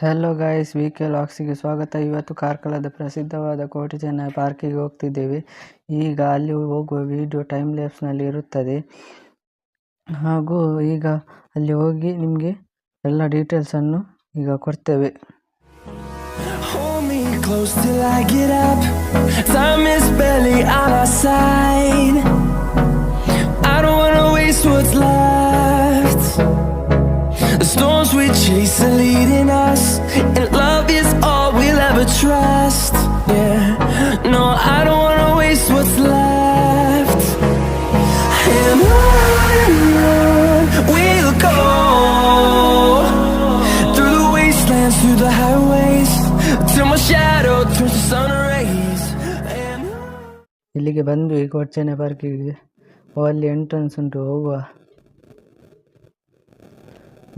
Hello guys V K ಲಾಕ್ಸಿಗೆ ಸ್ವಾಗತ. ಇವತ್ತು ಕಾರ್ಕಳದ ಪ್ರಸಿದ್ಧವಾದ ಕೋಟಿ ಚೆನ್ನೈ ಪಾರ್ಕಿಗೆ ಹೋಗ್ತಿದ್ದೇವೆ. ಈಗ ಅಲ್ಲಿ ಹೋಗುವ ವಿಡಿಯೋ ಟೈಮ್ ಲ್ಯಾಪ್ಸ್ನಲ್ಲಿ ಇರುತ್ತದೆ. ಹಾಗೂ ಈಗ ಅಲ್ಲಿ ಹೋಗಿ ನಿಮಗೆ ಎಲ್ಲ ಡೀಟೇಲ್ಸನ್ನು ಈಗ ಕೊಡ್ತೇವೆ. Storms we chase are leading ಇಲ್ಲಿಗೆ ಕೋಟೆ ಚೆನ್ನೈ ಪಾರ್ಕಿಗೆ ಅಲ್ಲಿ ಎಂಟ್ರೆನ್ಸ್ ಉಂಟು, ಹೋಗುವ.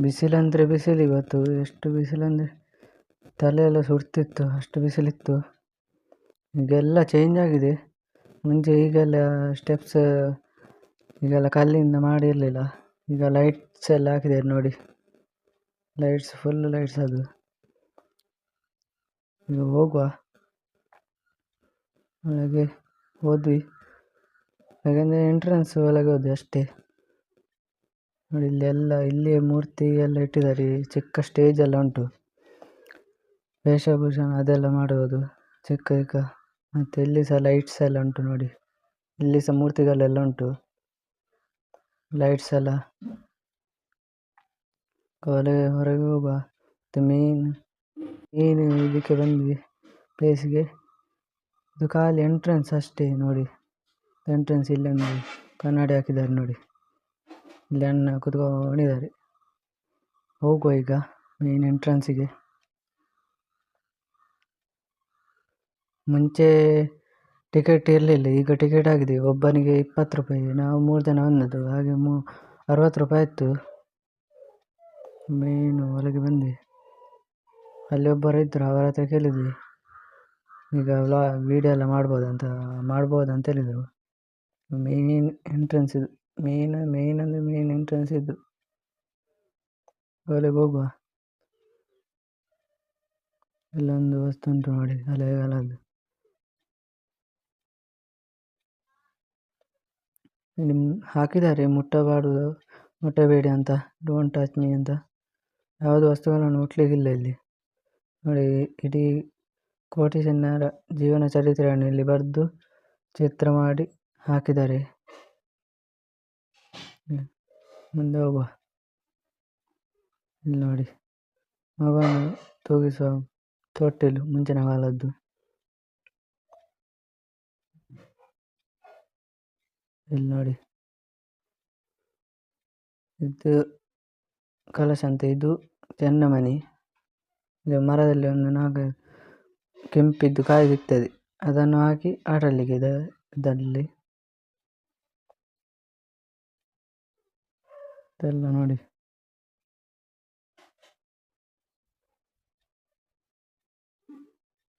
ಬಿಸಿಲಂದರೆ ಬಿಸಿಲು ಇವತ್ತು. ಎಷ್ಟು ಬಿಸಿಲಂದರೆ? ತಲೆ ಎಲ್ಲ ಸುಡ್ತಿತ್ತು, ಅಷ್ಟು ಬಿಸಿಲಿತ್ತು. ಈಗೆಲ್ಲ ಚೇಂಜ್ ಆಗಿದೆ. ಮುಂಚೆ ಈಗೆಲ್ಲ ಸ್ಟೆಪ್ಸ್ ಈಗೆಲ್ಲ ಕಲ್ಲಿಂದ ಮಾಡಿರಲಿಲ್ಲ. ಈಗ ಲೈಟ್ಸ್ ಎಲ್ಲ ಹಾಕಿದ್ದಾರೆ ನೋಡಿ. ಲೈಟ್ಸ್ ಫುಲ್ ಲೈಟ್ಸ್ ಅದು. ಈಗ ಹೋಗುವ ಒಳಗೆ ಹೋದ್ವಿ. ಹಾಗಂದ್ರೆ ಎಂಟ್ರೆನ್ಸ್ ಒಳಗೆ ಹೋದ್ವಿ ಅಷ್ಟೇ. ನೋಡಿ ಇಲ್ಲಿ ಎಲ್ಲ ಇಲ್ಲಿ ಮೂರ್ತಿ ಎಲ್ಲ ಇಟ್ಟಿದ್ದಾರೆ. ಈ ಚಿಕ್ಕ ಸ್ಟೇಜ್ ಎಲ್ಲ ಉಂಟು. ವೇಷಭೂಷಣ ಅದೆಲ್ಲ ಮಾಡುವುದು. ಚಿಕ್ಕ ಚಿಕ್ಕ. ಮತ್ತು ಇಲ್ಲಿ ಸಹ ಲೈಟ್ಸ್ ಎಲ್ಲ ಉಂಟು ನೋಡಿ. ಇಲ್ಲಿ ಸಹ ಮೂರ್ತಿಗಳೆಲ್ಲ ಉಂಟು. ಲೈಟ್ಸ್ ಎಲ್ಲ. ಹೊರಗೆ ಹೊರಗೆ ಹೋಗುವ. ಮತ್ತು ಮೇನ್ ಮೇನ್ ಇದಕ್ಕೆ ಬಂದ್ವಿ ಪ್ಲೇಸ್ಗೆ ಇದು ಖಾಲಿ ಎಂಟ್ರೆನ್ಸ್ ಅಷ್ಟೇ ನೋಡಿ. ಎಂಟ್ರೆನ್ಸ್ ಇಲ್ಲೊಂದು ಕನ್ನಡಿ ಹಾಕಿದ್ದಾರೆ ನೋಡಿ. ಇಲ್ಲಿ ಅಣ್ಣ ಕುತ್ಕೊಂಡಿದ್ದಾರೆ. ಹೋಗುವ ಈಗ ಮೇನ್ ಎಂಟ್ರೆನ್ಸಿಗೆ ಮುಂಚೆ ಟಿಕೆಟ್ ಇರಲಿಲ್ಲ, ಈಗ ಟಿಕೆಟ್ ಆಗಿದೆ. ಒಬ್ಬನಿಗೆ ಇಪ್ಪತ್ತು ರೂಪಾಯಿ, ನಾವು ಮೂರು ಜನ ಬಂದದ್ದು, ಹಾಗೆ ಮೂ ಅರವತ್ತು ರೂಪಾಯಿ ಆಯಿತು. ಮೇನು ಒಳಗೆ ಬಂದ್ವಿ. ಅಲ್ಲಿ ಒಬ್ಬರು ಇದ್ದರು ಅವರ ಹತ್ರ ಕೇಳಿದ್ವಿ. ಈಗ ವ್ಲಾ ವೀಡಿಯೋ ಎಲ್ಲ ಮಾಡ್ಬೋದಂತ ಮಾಡ್ಬೋದಂತ ಹೇಳಿದರು. ಮೇಯ್ನ್ ಎಂಟ್ರೆನ್ಸ್ ಇದು ಮೇಯ್ನ್ ಮೇಯ್ನ್ ಅಂದರೆ ಮೇಯ್ನ್ ಎಂಟ್ರೆನ್ಸ್ ಇದು. ಅಲ್ಲಿಗೆ ಹೋಗುವ. ಇಲ್ಲೊಂದು ವಸ್ತು ಉಂಟು ನೋಡಿ ಹಳೆಗಾಲದ್ದು ಇಲ್ಲಿ ಮ್- ಹಾಕಿದ್ದಾರೆ ಮುಟ್ಟಬಾರ್ದು ಮುಟ್ಟಬೇಡಿ ಅಂತ ಡೋಂಟ್ ಟಚ್ ಮೀ ಅಂತ. ಯಾವುದು ವಸ್ತುಗಳನ್ನು ಮುಟ್ಲಿಕ್ಕಿಲ್ಲ ಇಲ್ಲಿ. ನೋಡಿ, ಇಡೀ ಕೋಟಿ ಚೆನ್ನರ ಜೀವನ ಚರಿತ್ರೆಯನ್ನು ಇಲ್ಲಿ ಬರೆದು ಚಿತ್ರ ಮಾಡಿ ಹಾಕಿದ್ದಾರೆ. ಮುಂದೆ ಹೋಗುವ. ಇಲ್ಲಿ ನೋಡಿ ಮಗುವನ್ನು ತೂಗಿಸುವ ತೊಟ್ಟಿಲು ಮುಂಚಿನ ಕಾಲದ್ದು. ಇಲ್ಲಿ ನೋಡಿ, ಇದು ಕಲಶ ಅಂತ ಇದು ಚೆನ್ನಮಣಿ ಇದು ಮರದಲ್ಲಿ ಒಂದು ನಾಲ್ಕು ಕೆಂಪಿದ್ದು ಕಾಯಿ ಸಿಗ್ತದೆ ಅದನ್ನು ಹಾಕಿ ಆಡಲಿಕ್ಕೆ ಇದೆ, ಇದರಲ್ಲಿ. ಇದೆಲ್ಲ ನೋಡಿ.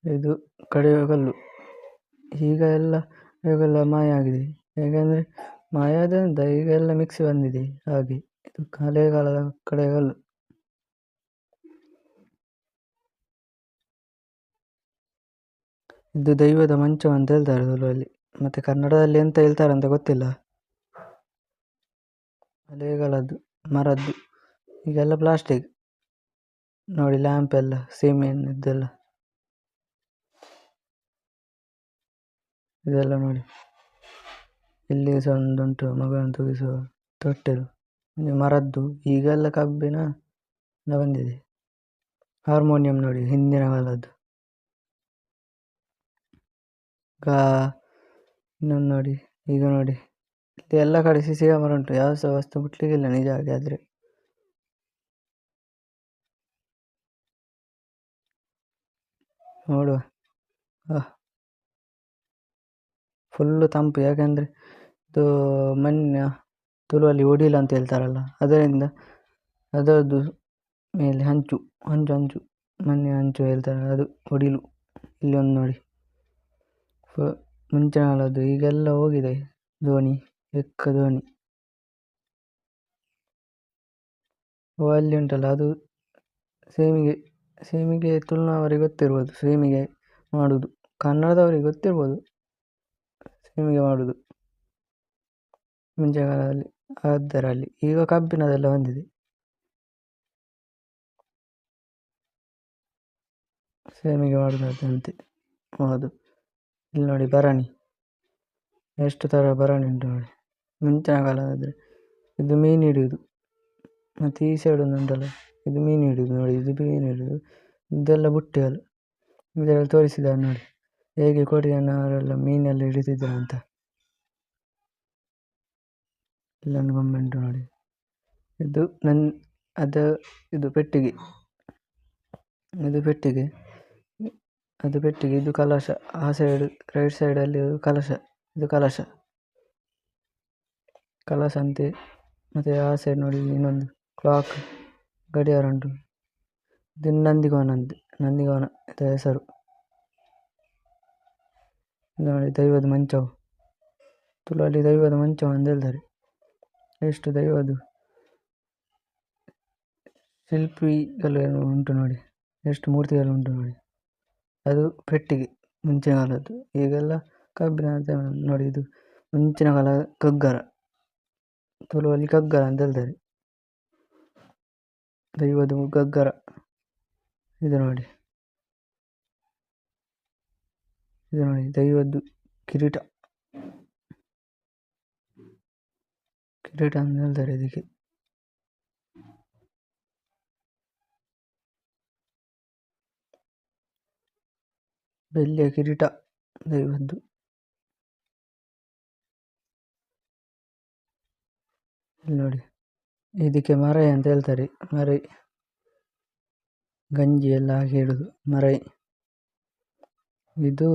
ಇದು ಕಡೆಯ ಕಲ್ಲು. ಈಗ ಎಲ್ಲ ಇವಾಗೆಲ್ಲ ಮಾಯ ಆಗಿದೆ. ಹೇಗೆಂದರೆ ಮಾಯ ಆದ್ರಿಂದ ಈಗ ಎಲ್ಲ ಮಿಕ್ಸಿ ಬಂದಿದೆ. ಹಾಗೆ, ಇದು ಹಳೆಗಾಲದ ಕಡೆಯ ಕಲ್ಲು. ಇದು ದೈವದ ಮಂಚ ಅಂತ ಹೇಳ್ತಾರೆ ತುಳುವಲ್ಲಿ ಮತ್ತೆ ಕನ್ನಡದಲ್ಲಿ ಎಂತ ಹೇಳ್ತಾರೆ ಅಂತ ಗೊತ್ತಿಲ್ಲ. ಹಳೆಗಾಲದ್ದು ಮರದ್ದು, ಈಗೆಲ್ಲ ಪ್ಲಾಸ್ಟಿಕ್ ನೋಡಿ ಲ್ಯಾಂಪ್ ಎಲ್ಲ ಸೀಮೆಣ್ಣದ್ದೆಲ್ಲ ಇದೆಲ್ಲ ಇದೆಲ್ಲ ನೋಡಿ. ಇಲ್ಲಿ ಸಹ ಒಂದುಂಟು ಮಗುವನ್ನು ತೂಗಿಸುವ ತೊಟ್ಟಿಲು. ಮರದ್ದು, ಈಗೆಲ್ಲ ಕಬ್ಬಿನ ಬಂದಿದೆ. ಹಾರ್ಮೋನಿಯಂ ನೋಡಿ, ಹಿಂದಿನ ಕಾಲದ್ದು. ಈಗ ಇನ್ನೊಂದು ನೋಡಿ ಈಗ ನೋಡಿ. ಇಲ್ಲಿ ಎಲ್ಲ ಕಡೆ ಸಿ ಸಿ ಕ್ಯಾಮರಾ ಉಂಟು. ಯಾವ ಸಹ ವಸ್ತು ಮುಟ್ಲಿಕ್ಕಿಲ್ಲ ನಿಜ ಹಾಗೆ ಆದರೆ. ನೋಡುವ. ಫುಲ್ಲು ತಂಪು. ಯಾಕೆಂದರೆ ಇದು ಮಣ್ಣಿನ ತುಳುವಲ್ಲಿ ಒಡಿಲು ಅಂತ ಹೇಳ್ತಾರಲ್ಲ, ಅದರಿಂದ ಅದರದ್ದು ಮೇಲೆ ಹಂಚು ಹಂಚು ಹಂಚು, ಮಣ್ಣಿನ ಹಂಚು ಹೇಳ್ತಾರೆ ಅದು ಒಡಿಲು ಇಲ್ಲಿ ಒಂದು ನೋಡಿ. ಮುಂಚಿನ ಕಾಲದ್ದು ಈಗೆಲ್ಲ ಹೋಗಿದೆ ಧೋನಿ ಎಕ್ಕ ಧೋನಿ ಅಲ್ಲಿ ಉಂಟಲ್ಲ, ಅದು ಸೇಮಿಗೆ ಸೇಮಿಗೆ ತುಳುನವರಿಗೆ ಗೊತ್ತಿರ್ಬೋದು, ಸೇಮಿಗೆ ಮಾಡುವುದು ಕನ್ನಡದವರಿಗೆ ಗೊತ್ತಿರ್ಬೋದು, ಸೇಮಿಗೆ ಮಾಡುವುದು ಮುಂಚೆ ಕಾಲದಲ್ಲಿ ಅದರಲ್ಲಿ ಈಗ ಕಬ್ಬಿಣದೆಲ್ಲ ಬಂದಿದೆ. ಸೇಮಿಗೆ ಮಾಡೋದಂತೆ ಹೌದು ಇಲ್ಲಿ ನೋಡಿ ಭರಣಿ. ಎಷ್ಟು ಥರ ಭರಣಿ ಉಂಟು ನೋಡಿ. ಮುಂಚಿನ ಕಾಲದಾದರೆ ಇದು ಮೀನು ಹಿಡಿಯುವುದು. ಮತ್ತು ಈ ಸೈಡ್ ಒಂದು ಉಂಟಲ್ಲ, ಇದು ಮೀನು ಹಿಡಿಯುವುದು ನೋಡಿ, ಇದು ಮೀನು ಹಿಡಿಯುವುದು. ಇದೆಲ್ಲ ಬುಟ್ಟಿಗಳು ಇದೆಲ್ಲ ತೋರಿಸಿದ್ದಾರೆ ನೋಡಿ. ಹೇಗೆ ಕೋಟಿಯನ್ನವರೆಲ್ಲ ಮೀನೆಲ್ಲ ಹಿಡಿತಿದ್ರು ಅಂತ. ಇಲ್ಲೊಂದು ಗೊಂಬೆ ಉಂಟು ನೋಡಿ. ಇದು ನನ್ನ ಅದು, ಇದು ಪೆಟ್ಟಿಗೆ. ಇದು ಪೆಟ್ಟಿಗೆ. ಅದು ಪೆಟ್ಟಿಗೆ, ಇದು ಕಲಶ. ಆ ಸೈಡ್ ರೈಟ್ ಸೈಡಲ್ಲಿ ಕಲಶ. ಇದು ಕಲಶ. ಕಲಶ ಅಂತೆ ಮತ್ತು ಆ ಸೈಡ್ ನೋಡಿ ಇನ್ನೊಂದು ಕ್ಲಾಕ್ ಗಡಿಯಾರ ಉಂಟು. ಇದು ನಂದಿಗೋನ ಅಂತೆ. ನಂದಿಗೋನ ಇದರ ಹೆಸರು. ಇದು ನೋಡಿ, ದೈವದ ಮಂಚವು. ತುಳುವಲ್ಲಿ ದೈವದ ಮಂಚವು ಅಂತ ಹೇಳ್ತಾರೆ. ಎಷ್ಟು ದೈವದು ಶಿಲ್ಪಿಗಳು ಉಂಟು ನೋಡಿ. ಎಷ್ಟು ಮೂರ್ತಿಗಳು ಉಂಟು ನೋಡಿ. ಅದು ಪೆಟ್ಟಿಗೆ, ಮುಂಚಿನ ಕಾಲದ್ದು. ಈಗೆಲ್ಲ ಕಬ್ಬಿಣ ನೋಡಿ, ಇದು ಮುಂಚಿನ ಕಾಲ ಕಗ್ಗರ. ತುಳುವಲ್ಲಿ ಕಗ್ಗರ ಅಂತ ಹೇಳ್ತಾರೆ. ದೈವದ ಗಗ್ಗರ ಇದು ನೋಡಿ. ಇದು ನೋಡಿ ದೈವದ್ದು ಕಿರೀಟ. ಕಿರೀಟ ಅಂತ ಹೇಳ್ತಾರೆ ಇದಕ್ಕೆ. ಬೆಳ್ಳಿಯ ಕಿರೀಟ ದೈವದ್ದು ಇಲ್ಲಿ ನೋಡಿ. ಇದಕ್ಕೆ ಮರೈ ಅಂತ ಹೇಳ್ತಾರೆ. ಮರೈ. ಗಂಜಿ ಎಲ್ಲ ಹಾಕಿ ಹಿಡಿದು ಮರೈ. ಇದು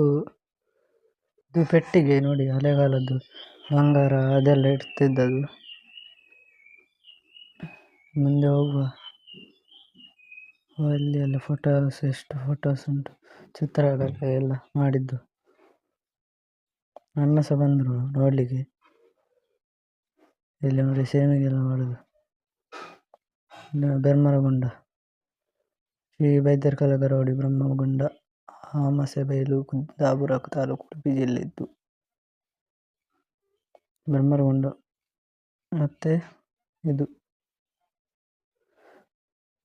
ಇದು ಪೆಟ್ಟಿಗೆ ನೋಡಿ, ಹಳೆಗಾಲದ್ದು. ಬಂಗಾರ, ಅದೆಲ್ಲ ಇಡ್ತಿದ್ದದು ಮುಂದೆ ಹೋಗುವ. ಅಲ್ಲಿ ಎಲ್ಲ ಫೋಟೋಸ್ ಎಷ್ಟು ಫೋಟೋಸ್ ಉಂಟು. ಚಿತ್ರಗಳು ಎಲ್ಲ ಮಾಡಿದ್ದು. ಅಣ್ಣ ಸಹ ಬಂದರು ನೋಡಲಿಕ್ಕೆ ಇಲ್ಲಿ ನೋಡಿ ಸೇಮಿಗೆಲ್ಲ ಮಾಡೋದು. ಬೆರ್ಮರಗುಂಡ. ಶ್ರೀ ಬೈದರ್ ಬ್ರಹ್ಮಗುಂಡ ಆಮಸೆಬೈಲು ಕುಂದಾಪುರ ತಾಲೂಕು ಉಡುಪಿ ಜಿಲ್ಲೆಯಿದ್ದು. ಬ್ರಹ್ಮರಗುಂಡ ಮತ್ತು ಇದು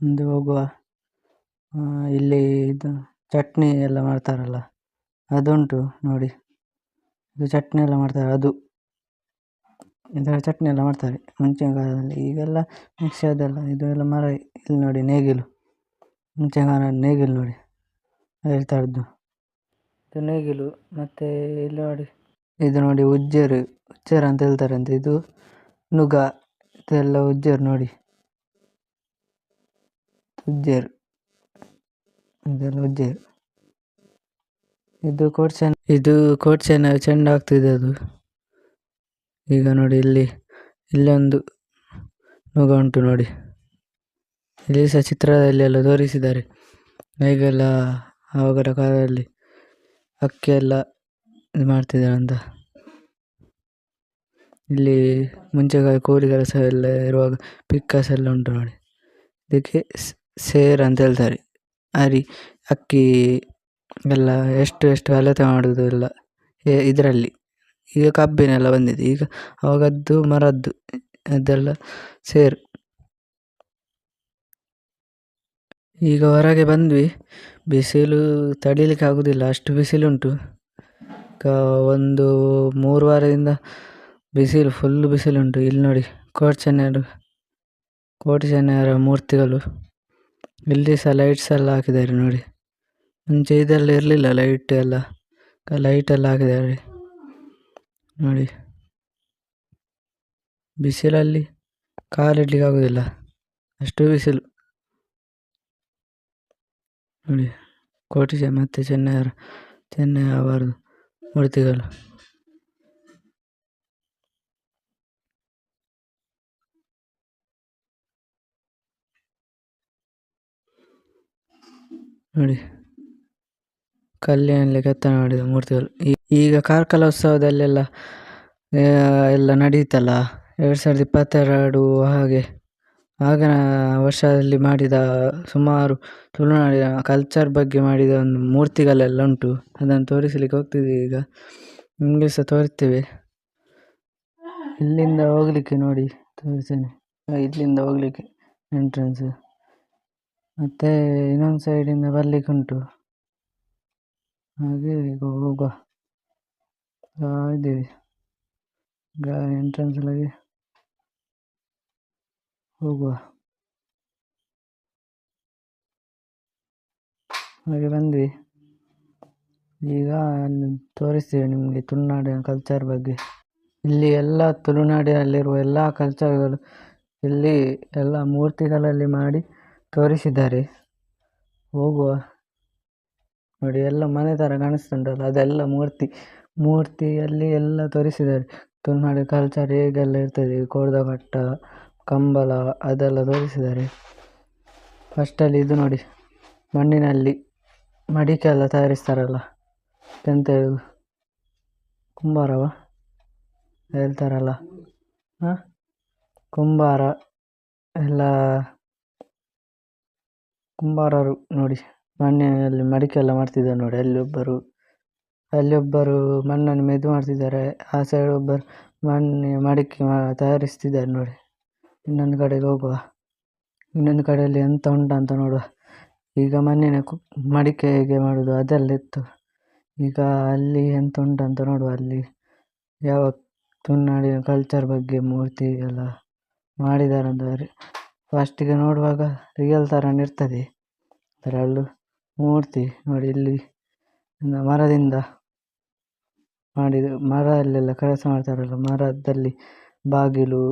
ಮುಂದೆ ಹೋಗುವ ಇಲ್ಲಿ ಇದು ಚಟ್ನಿ ಎಲ್ಲ ಮಾಡ್ತಾರಲ್ಲ, ಅದುಂಟು ನೋಡಿ. ಇದು ಚಟ್ನಿ ಎಲ್ಲ ಮಾಡ್ತಾರೆ, ಅದು. ಇದರ ಚಟ್ನಿ ಎಲ್ಲ ಮಾಡ್ತಾರೆ ಮುಂಚಿನ ಕಾಲದಲ್ಲಿ. ಈಗೆಲ್ಲ ಮಿಕ್ಸಿ ಅದೆಲ್ಲ ಇದು ಎಲ್ಲ ಮರ, ಇಲ್ಲಿ ನೋಡಿ ನೇಗಿಲು. ಮುಂಚಿನ ಕಾಲ ನೇಗಿಲು ನೋಡಿ ಹೇಳ್ತಾ ಥರದ್ದು ಇದು ನೇಗಿಲು, ಮತ್ತು ಇಲ್ಲಿ ನೋಡಿ, ಇದು ನೋಡಿ ಉಜ್ಜೇರು. ಉಜ್ಜೇರು ಅಂತ ಹೇಳ್ತಾರೆ ಅಂತ ಇದು ನುಗ ಇದೆಲ್ಲ ಉಜ್ಜರು ನೋಡಿ. ಉಜ್ಜೇರು. ಉಜ್ಜೇರು ಇದು ಕೋಟ್ ಚೆನ್ನ ಇದು ಕೋಟ್ ಚೆನ್ನ ಚೆಂಡ ಆಗ್ತಿದೆ ಅದು. ಈಗ ನೋಡಿ ಇಲ್ಲಿ, ಇಲ್ಲೊಂದು ನುಗ ಉಂಟು ನೋಡಿ. ಇಲ್ಲಿ ಸಹ ಚಿತ್ರದಲ್ಲಿ ಎಲ್ಲ ತೋರಿಸಿದ್ದಾರೆ. ಹೇಗೆಲ್ಲ ಆವಾಗರ ಕಾಲದಲ್ಲಿ ಅಕ್ಕಿ ಎಲ್ಲ ಇದು ಮಾಡ್ತಿದ್ದಾರೆ ಅಂತ. ಇಲ್ಲಿ ಮುಂಚೆ ಕೋಳಿ ಕೆಲಸ ಎಲ್ಲ ಇರುವಾಗ ಪಿಕ್ಕಾಸ್ ಎಲ್ಲ ಉಂಟು ನೋಡಿ. ಇದಕ್ಕೆ ಸೇರ್ ಅಂತ ಹೇಳ್ತಾರೆ. ಅರಿ ಅಕ್ಕಿ ಎಲ್ಲ ಎಷ್ಟು ಎಷ್ಟು ಅಳತೆ ಮಾಡೋದು ಎಲ್ಲ ಇದರಲ್ಲಿ. ಈಗ ಕಬ್ಬಿನೆಲ್ಲ ಬಂದಿದೆ. ಈಗ ಅವಾಗದ್ದು ಮರದ್ದು, ಅದೆಲ್ಲ ಸೇರು. ಈಗ ಹೊರಗೆ ಬಂದ್ವಿ. ಬಿಸಿಲು ತಡಿಲಿಕ್ಕೆ ಆಗುವುದಿಲ್ಲ ಅಷ್ಟು ಬಿಸಿಲುಂಟು. ಈಗ ಒಂದು ಮೂರು ವಾರದಿಂದ ಬಿಸಿಲು ಫುಲ್ಲು ಬಿಸಿಲುಂಟು. ಇಲ್ಲಿ ನೋಡಿ ಕೋಟಿ ಚೆನ್ನೈಯರು ಕೋಟಿ ಮೂರ್ತಿಗಳು. ಇಲ್ಲಿ ಸಹ ಲೈಟ್ಸ್ ಎಲ್ಲ ಹಾಕಿದ್ದಾರೆ ನೋಡಿ. ಮುಂಚೆ ಇದೆಲ್ಲ ಇರಲಿಲ್ಲ ಲೈಟ್ ಎಲ್ಲ. ಲೈಟ್ ಎಲ್ಲ ಹಾಕಿದ್ದಾರೆ. ನೋಡಿ. ಬಿಸಿಲಲ್ಲಿ ಕಾಲಿಡ್ಲಿಕ್ಕೆ ಆಗೋದಿಲ್ಲ. ಅಷ್ಟು ಬಿಸಿಲು. ನೋಡಿ. ಕೋಟಿ ಮತ್ತು ಚೆನ್ನೈಯರ ಚೆನ್ನೈ ಅವರದು ಮೂರ್ತಿಗಳು. ನೋಡಿ. ಕಲ್ಲಿನಲ್ಲಿ ಕೆತ್ತನೆ ಮಾಡಿದ ಮೂರ್ತಿಗಳು. ಈಗ ಕಾರ್ಕಲೋತ್ಸವದಲ್ಲೆಲ್ಲ ಎಲ್ಲ ನಡೀತಲ್ಲ? ಎರಡು ಸಾವಿರದ ಇಪ್ಪತ್ತೆರಡು ಹಾಗೆ. ಆಗಿನ ವರ್ಷದಲ್ಲಿ ಮಾಡಿದ ಸುಮಾರು ತುಳುನಾಡಿನ ಕಲ್ಚರ್ ಬಗ್ಗೆ ಮಾಡಿದ ಒಂದು ಮೂರ್ತಿಗಳೆಲ್ಲ ಉಂಟು. ಅದನ್ನು ತೋರಿಸಲಿಕ್ಕೆ ಹೋಗ್ತಿದ್ದೀವಿ ಈಗ. ನಿಮಗೆ ಸಹ ತೋರಿಸ್ತೇವೆ. ಇಲ್ಲಿಂದ ಹೋಗ್ಲಿಕ್ಕೆ ನೋಡಿ, ತೋರಿಸ್ತೇನೆ. ಇಲ್ಲಿಂದ ಹೋಗ್ಲಿಕ್ಕೆ ಎಂಟ್ರೆನ್ಸ್ ಮತ್ತೆ ಇನ್ನೊಂದು ಸೈಡಿಂದ ಬರಲಿಕ್ಕುಂಟು. ಹಾಗೆ ಈಗ ಹೋಗುವ. ಇದ್ದೇವೆ. ಈಗ ಎಂಟ್ರೆನ್ಸ್ ಒಳಗೆ ಹೋಗುವ. ಹಾಗೆ ಬಂದ್ವಿ. ಈಗ ತೋರಿಸ್ತೇವೆ ನಿಮಗೆ ತುಳುನಾಡಿನ ಕಲ್ಚರ್ ಬಗ್ಗೆ. ಇಲ್ಲಿ ಎಲ್ಲ ತುಳುನಾಡಿನಲ್ಲಿರುವ ಎಲ್ಲ ಕಲ್ಚರ್ಗಳು ಇಲ್ಲಿ ಎಲ್ಲ ಮೂರ್ತಿಗಳಲ್ಲಿ ಮಾಡಿ ತೋರಿಸಿದ್ದಾರೆ. ಹೋಗುವ ನೋಡಿ, ಎಲ್ಲ ಮನೆ ಥರ ಕಾಣಿಸ್ತುಂಟಲ್ಲ ಅದೆಲ್ಲ ಮೂರ್ತಿ, ಮೂರ್ತಿಯಲ್ಲಿ ಎಲ್ಲ ತೋರಿಸಿದ್ದಾರೆ. ತುಳುನಾಡು ಕಲ್ಚರ್ ಹೇಗೆಲ್ಲ ಇರ್ತದೆ ಕೋಡ್ದಪಟ್ಟ ಕಂಬಳ ಅದೆಲ್ಲ ತೋರಿಸಿದ್ದಾರೆ. ಫಸ್ಟಲ್ಲಿ ಇದು ನೋಡಿ, ಮಣ್ಣಿನಲ್ಲಿ ಮಡಿಕೆ ಎಲ್ಲ ತಯಾರಿಸ್ತಾರಲ್ಲ, ಎಂತ ಹೇಳುದು? ಕುಂಬಾರವ? ಹೇಳ್ತಾರಲ್ಲ, ಹಾಂ? ಕುಂಬಾರ, ಎಲ್ಲ ಕುಂಬಾರರು ನೋಡಿ. ಮಣ್ಣಿನಲ್ಲಿ ಮಡಿಕೆ ಎಲ್ಲ ಮಾಡ್ತಿದ್ದಾರೆ ನೋಡಿ. ಅಲ್ಲಿ ಒಬ್ಬರು ಅಲ್ಲಿ ಒಬ್ಬರು ಮಣ್ಣನ್ನು ಮೆದು ಮಾಡ್ತಿದ್ದಾರೆ. ಆ ಸೈಡ್ ಒಬ್ಬರು ಮಣ್ಣು, ಮಡಿಕೆ ತಯಾರಿಸ್ತಿದ್ದಾರೆ ನೋಡಿ. ಇನ್ನೊಂದು ಕಡೆಗೆ ಹೋಗುವ. ಇನ್ನೊಂದು ಕಡೆಯಲ್ಲಿ ಎಂತ ಉಂಟಂತ ನೋಡುವ. ಈಗ ಮಣ್ಣಿನ ಕು, ಮಡಿಕೆ ಹೇಗೆ ಮಾಡೋದು? ಅದೆಲ್ಲ ಇತ್ತು. ಈಗ ಅಲ್ಲಿ ಎಂತ ಉಂಟಂತ ನೋಡುವ ಅಲ್ಲಿ. ಯಾವ ತುಳುನಾಡಿನ ಕಲ್ಚರ್ ಬಗ್ಗೆ ಮೂರ್ತಿ ಎಲ್ಲ ಮಾಡಿದ್ದಾರೆ ಫಸ್ಟಿಗೆ ನೋಡುವಾಗ ರಿಯಲ್ ಥರನೇ ಇರ್ತದೆ. ಅದರಲ್ಲೂ ಮೂರ್ತಿ ನೋಡಿ ಇಲ್ಲಿ ಮರದಿಂದ ಮಾಡಿದ ಮರದಲ್ಲೆಲ್ಲ ಕೆಲಸ ಮಾಡ್ತಾರಲ್ಲ, ಮರದಲ್ಲಿ ಬಾಗಿಲು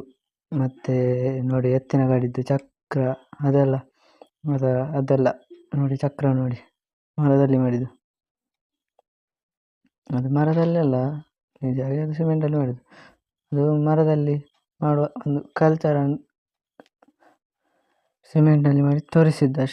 ಮತ್ತು ನೋಡಿ ಎತ್ತಿನ ಗಾಡಿದ್ದು ಚಕ್ರ ಅದೆಲ್ಲ, ಅದ ಅದೆಲ್ಲ ನೋಡಿ ಚಕ್ರ ನೋಡಿ ಮರದಲ್ಲಿ ಮಾಡಿದ್ದು. ಅದು ಮರದಲ್ಲೆಲ್ಲ ನಿಜವಾಗಿ ಅದು ಸಿಮೆಂಟಲ್ಲಿ ಮಾಡಿದ್ದು. ಅದು ಮರದಲ್ಲಿ ಮಾಡುವ ಒಂದು ಕಲ್ಚರನ್ನು ಸಿಮೆಂಟ್ನಲ್ಲಿ ಮಾಡಿ ತೋರಿಸಿದ್ದು ಅಷ್ಟೇ